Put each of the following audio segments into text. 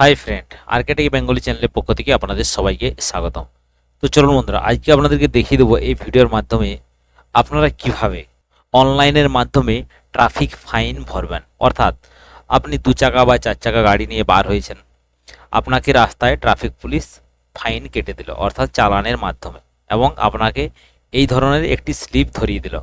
Hi friend Arctic Bengali চ্যানেলের পক্ষ থেকে আপনাদের সবাইকে স্বাগতম। তো চলুন বন্ধুরা, আজকে আপনাদেরকে দেখিয়ে দেবো এই ভিডিওর মাধ্যমে আপনারা কীভাবে অনলাইনের মাধ্যমে ট্রাফিক ফাইন ভরবেন। অর্থাৎ আপনি দু চাকা বা চার চাকা গাড়ি নিয়ে বার হয়েছেন, আপনাকে রাস্তায় ট্রাফিক পুলিশ ফাইন কেটে দিল, অর্থাৎ চালানের মাধ্যমে, এবং আপনাকে এই ধরনের একটি স্লিপ ধরিয়ে দিল,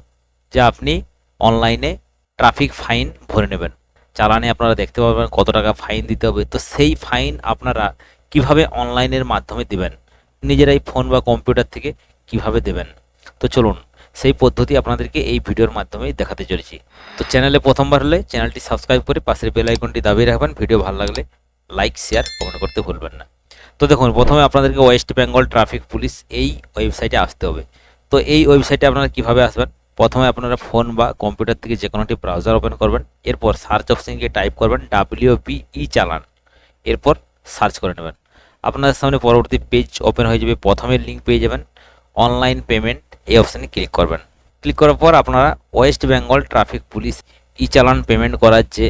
যে আপনি অনলাইনে ট্রাফিক ফাইন ভরে নেবেন। চালানে আপনারা দেখতে পাবেন কত টাকা ফাইন দিতে হবে। তো সেই ফাইন আপনারা কীভাবে অনলাইনের মাধ্যমে দিবেন? নিজেরাই ফোন বা কম্পিউটার থেকে কীভাবে দেবেন? তো চলুন, সেই পদ্ধতি আপনাদেরকে এই ভিডিওর মাধ্যমে দেখাতে চলেছি। তো চ্যানেলে প্রথমবার হলে চ্যানেলটি সাবস্ক্রাইব করে পাশের বেল আইকনটি দাবিয়ে রাখবেন। ভিডিও ভালো লাগলে লাইক শেয়ার কমেন্ট করতে ভুলবেন না। তো দেখুন, প্রথমে আপনাদেরকে ওয়েস্ট বেঙ্গল ট্রাফিক পুলিশ এই ওয়েবসাইটে আসতে হবে। তো এই ওয়েবসাইটে আপনারা কীভাবে আসবেন? প্রথমে আপনারা ফোন বা কম্পিউটার থেকে যে কোনো একটি ব্রাউজার ওপেন করবেন, এরপর সার্চ অপশন গিয়ে টাইপ করবেন ডাব্লিউ ই চালান, এরপর সার্চ করে নেবেন। আপনাদের সামনে পরবর্তী পেজ ওপেন হয়ে যাবে, প্রথমে লিঙ্ক পেয়ে যাবেন অনলাইন পেমেন্ট এই অপশানে ক্লিক করবেন। ক্লিক করার পর আপনারা West Bengal traffic police e challan payment করার যে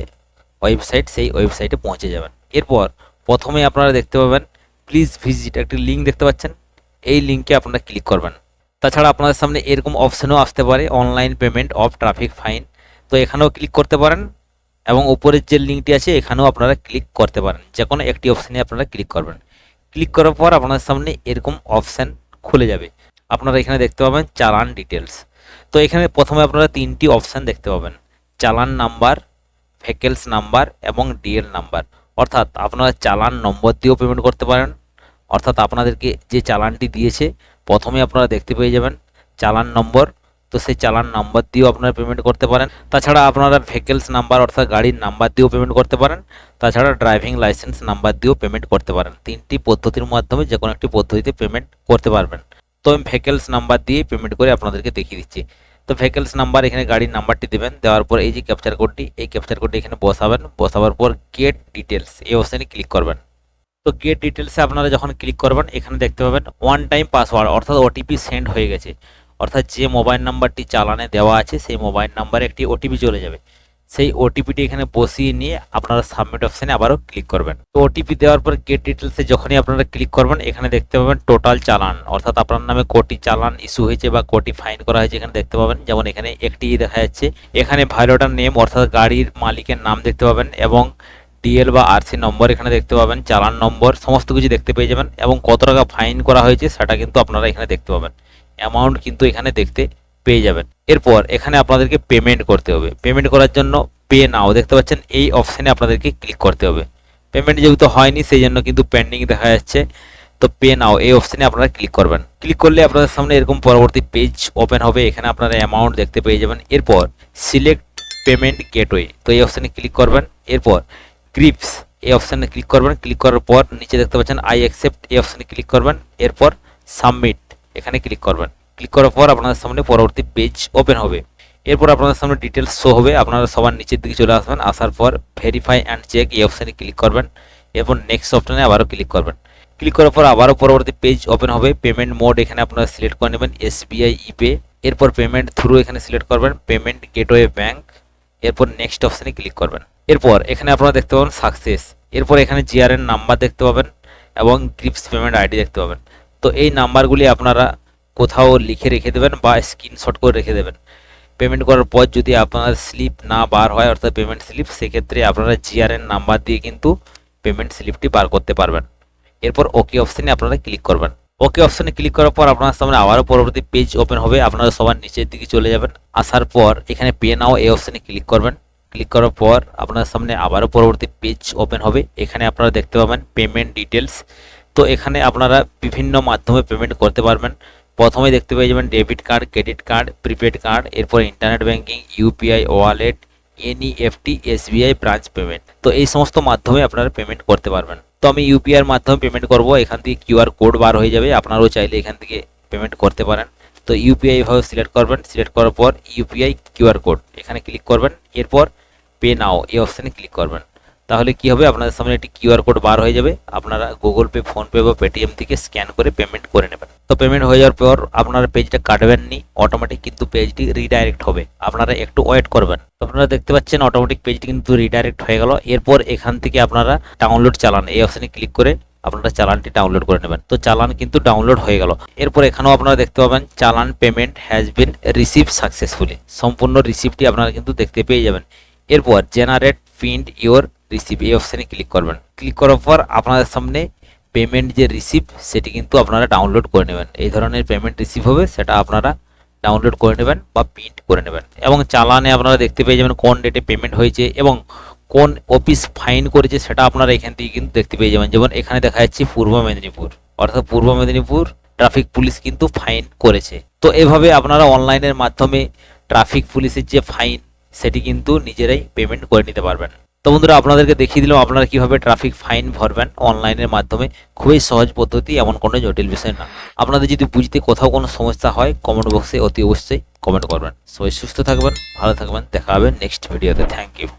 ওয়েবসাইট সেই ওয়েবসাইটে পৌঁছে যাবেন। এরপর প্রথমে আপনারা দেখতে পাবেন প্লিজ ভিজিট একটি লিঙ্ক দেখতে পাচ্ছেন, এই লিঙ্কে আপনারা ক্লিক করবেন। তাছাড়া আপনাদের সামনে এরকম অপশানও আসতে পারে online payment of traffic fine তো এখানেও ক্লিক করতে পারেন এবং উপরের যে লিঙ্কটি আছে, এখানেও আপনারা ক্লিক করতে পারেন। যে কোনো একটি অপশানে আপনারা ক্লিক করবেন। ক্লিক করার পর আপনাদের সামনে এরকম অপশান খুলে যাবে। আপনারা এখানে দেখতে পাবেন চালান ডিটেলস তো এখানে প্রথমে আপনারা তিনটি অপশান দেখতে পাবেন। চালান নাম্বার ভেহিকেলস নাম্বার এবং ডিএল নাম্বার অর্থাৎ আপনারা চালান নম্বর দিয়েও পেমেন্ট করতে পারেন। অর্থাৎ আপনাদেরকে যে চালানটি দিয়েছে প্রথমে আপনারা দেখতে পেয়ে যাবেন চালান নম্বর। তো সেই চালান নাম্বার দিয়েও আপনারা পেমেন্ট করতে পারেন। তাছাড়া আপনারা ভেহিকেলস নাম্বার অর্থাৎ গাড়ির নাম্বার দিয়েও পেমেন্ট করতে পারেন। তাছাড়া ড্রাইভিং লাইসেন্স নাম্বার দিয়েও পেমেন্ট করতে পারেন। তিনটি পদ্ধতির মাধ্যমে যে কোনো একটি পদ্ধতিতে পেমেন্ট করতে পারবেন। তো আমি ভেহিকেলস নাম্বার দিয়ে পেমেন্ট করে আপনাদেরকে দেখিয়ে দিচ্ছি। তো ভেহিকেলস নাম্বার এখানে গাড়ির নাম্বারটি দেবেন। দেওয়ার পর এই যে ক্যাপচার কোডটি এই ক্যাপচার কোডটি এখানে বসাবেন। বসাবার পর গেট ডিটেলস এই অপশানে ক্লিক করবেন। তো গেট ডিটেলসে আপনারা যখন ক্লিক করবেন, এখানে দেখতে পাবেন ওয়ান টাইম পাসওয়ার্ড অর্থাৎ ওটিপি সেন্ড হয়ে গেছে। অর্থাৎ যে মোবাইল নাম্বারটি চালানে দেওয়া আছে, সেই মোবাইল নাম্বারে একটি ওটিপি চলে যাবে। সেই ওটিপিটি এখানে বসিয়ে নিয়ে আপনারা সাবমিট অপশানে আবারও ক্লিক করবেন। তো ওটিপি দেওয়ার পর গেট ডিটেলসে যখনই আপনারা ক্লিক করবেন, এখানে দেখতে পাবেন টোটাল চালান। অর্থাৎ আপনার নামে কোটি চালান ইস্যু হয়েছে বা কোটি ফাইন করা হয়েছে, এখানে দেখতে পাবেন। যেমন এখানে একটি দেখা যাচ্ছে, এখানে ভাইলোটার নেম অর্থাৎ গাড়ির মালিকের নাম দেখতে পাবেন এবং ডিএল বা আরসি নম্বর এখানে দেখতে পাবেন, চালান নম্বর, সমস্ত কিছু দেখতে পেয়ে যাবেন এবং কত টাকা ফাইন করা হয়েছে সেটা কিন্তু আপনারা এখানে দেখতে পাবেন। অ্যামাউন্ট কিন্তু এখানে দেখতে পেয়ে যাবেন। এরপর এখানে আপনাদেরকে পেমেন্ট করতে হবে। পেমেন্ট করার জন্য পে নাও, দেখতে পাচ্ছেন? এই অপশানে আপনাদেরকে ক্লিক করতে হবে। পেমেন্ট যেহেতু হয়নি সেই জন্য কিন্তু পেন্ডিং দেখা যাচ্ছে। তো পে নাও, এই অপশানে আপনারা ক্লিক করবেন। ক্লিক করলে আপনাদের সামনে এরকম পরবর্তী পেজ ওপেন হবে। এখানে আপনারা অ্যামাউন্ট দেখতে পেয়ে যাবেন। এরপর সিলেক্ট পেমেন্ট গেটওয়ে, তো এই অপশানে ক্লিক করবেন। এরপর গ্রিপস এই অপশানে ক্লিক করবেন। ক্লিক করার পর নিচে দেখতে পাচ্ছেন আই অ্যাকসেপ্ট এই অপশানে ক্লিক করবেন। এরপর সাবমিট এখানে ক্লিক করবেন। ক্লিক করার পর আপনাদের সামনে পরবর্তী পেজ ওপেন হবে। এরপর আপনাদের সামনে ডিটেলস শো হবে। আপনারা সবার নিচের দিকে চলে আসবেন। আসার পর ভেরিফাই অ্যান্ড চেক এই অপশানে ক্লিক করবেন। এরপর নেক্সট অপশানে আবারও ক্লিক করবেন। ক্লিক করার পর আবারও পরবর্তী পেজ ওপেন হবে। পেমেন্ট মোড এখানে আপনারা সিলেক্ট করে নেবেন এসবিআই ইপে এরপর পেমেন্ট থ্রু এখানে সিলেক্ট করবেন। পেমেন্ট গেটওয়ে ব্যাঙ্ক এরপর নেক্সট অপশানে ক্লিক করবেন। এরপর এখানে আপনারা দেখতে পাবেন সাকসেস এরপর এখানে জিআরএন নাম্বার দেখতে পাবেন এবং গ্রিপস পেমেন্ট আইডি দেখতে পাবেন। তো এই নাম্বারগুলি আপনারা কোথাও লিখে রেখে দেবেন বা স্ক্রিনশট করে রেখে দেবেন। পেমেন্ট করার পর যদি আপনার স্লিপ না বার হয়, অর্থাৎ পেমেন্ট স্লিপ সেক্ষেত্রে আপনারা জিআরএন নাম্বার দিয়ে কিন্তু পেমেন্ট স্লিপটি বার করতে পারবেন। এরপর ওকে অপশানে আপনারা ক্লিক করবেন। ওকে অপশানে ক্লিক করার পর আপনার সামনে আবারও পরবর্তী পেজ ওপেন হবে। আপনারা সবার নিচের দিকে চলে যাবেন। আসার পর এখানে পে নাও এই অপশানে ক্লিক করবেন। ক্লিক করার পর আপনার সামনে আবারও পরবর্তী পেজ ওপেন হবে। এখানে আপনারা দেখতে পাবেন পেমেন্ট ডিটেলস তো এখানে আপনারা বিভিন্ন মাধ্যমে পেমেন্ট করতে পারবেন। প্রথমে দেখতে পেয়ে যাবেন debit card credit card prepaid card এরপর internet banking UPI wallet NEFT SBI branch payment তো এই সমস্ত মাধ্যমে আপনারা পেমেন্ট করতে পারবেন। তো আমি ইউপিআইয়ের মাধ্যমে পেমেন্ট করব। এখান থেকে কিউআর কোড বার হয়ে যাবে। আপনারাও চাইলে এখান থেকে পেমেন্ট করতে পারেন। তো ইউপিআই এভাবে সিলেক্ট করবেন। সিলেক্ট করার পর ইউপিআই কিউআর কোড এখানে ক্লিক করবেন। এরপর পে নাও এই অপশানে ক্লিক করবেন। তাহলে কি হবে? আপনাদের সামনে একটি কিউআর কোড বার হয়ে যাবে। আপনারা গুগল পে ফোনপে বা পেটিএম থেকে স্ক্যান করে পেমেন্ট করে নেবেন। তো পেমেন্ট হয়ে যাওয়ার পর আপনারা পেজটা কাটবেন নি অটোমেটিক কিন্তু পেজটি রিডাইরেক্ট হবে। আপনারা একটু ওয়েট করবেন। তো আপনারা দেখতে পাচ্ছেন অটোমেটিক পেজটি কিন্তু রিডাইরেক্ট হয়ে গেল। এরপর এখান থেকে আপনারা ডাউনলোড চালান। এই অপশানে ক্লিক করে আপনারা চালানটি ডাউনলোড করে নেবেন। তো চালান কিন্তু ডাউনলোড হয়ে গেল। এরপর এখানেও আপনারা দেখতে পাবেন challan payment has been receive successfully সম্পূর্ণ রিসিপ্টটি আপনারা কিন্তু দেখতে পেয়ে যাবেন। এরপর জেনারেট প্রিন্ট ইওর রিসিভ এই অপশানে ক্লিক করবেন। ক্লিক করার পর আপনাদের সামনে পেমেন্ট যে রিসিভ সেটি কিন্তু আপনারা ডাউনলোড করে নেবেন। এই ধরনের পেমেন্ট রিসিভ হবে, সেটা আপনারা ডাউনলোড করে নেবেন বা প্রিন্ট করে নেবেন। এবং চালানে আপনারা দেখতে পেয়ে যাবেন কোন ডেটে পেমেন্ট হয়েছে এবং কোন অফিস ফাইন করেছে, সেটা আপনারা এখান থেকে কিন্তু দেখতে পেয়ে যাবেন। যেমন এখানে দেখা যাচ্ছে পূর্ব মেদিনীপুর। অর্থাৎ পূর্ব মেদিনীপুর ট্রাফিক পুলিশ কিন্তু ফাইন করেছে। তো এভাবে আপনারা অনলাইনের মাধ্যমে ট্রাফিক পুলিশের যে ফাইন সেটি কিন্তু নিজেরাই পেমেন্ট করে নিতে পারবেন। তো বন্ধুরা, আপনাদেরকে দেখিয়ে দিলাম আপনারা কীভাবে ট্রাফিক ফাইন ভরবেন অনলাইনের মাধ্যমে। খুবই সহজ পদ্ধতি, এমন কোনো জটিল বিষয় না। আপনাদের যদি বুঝতে কোথাও কোনো সমস্যা হয় কমেন্ট বক্সে অতি অবশ্যই কমেন্ট করবেন। সবাই সুস্থ থাকবেন, ভালো থাকবেন। দেখা হবে নেক্সট ভিডিওতে থ্যাংক ইউ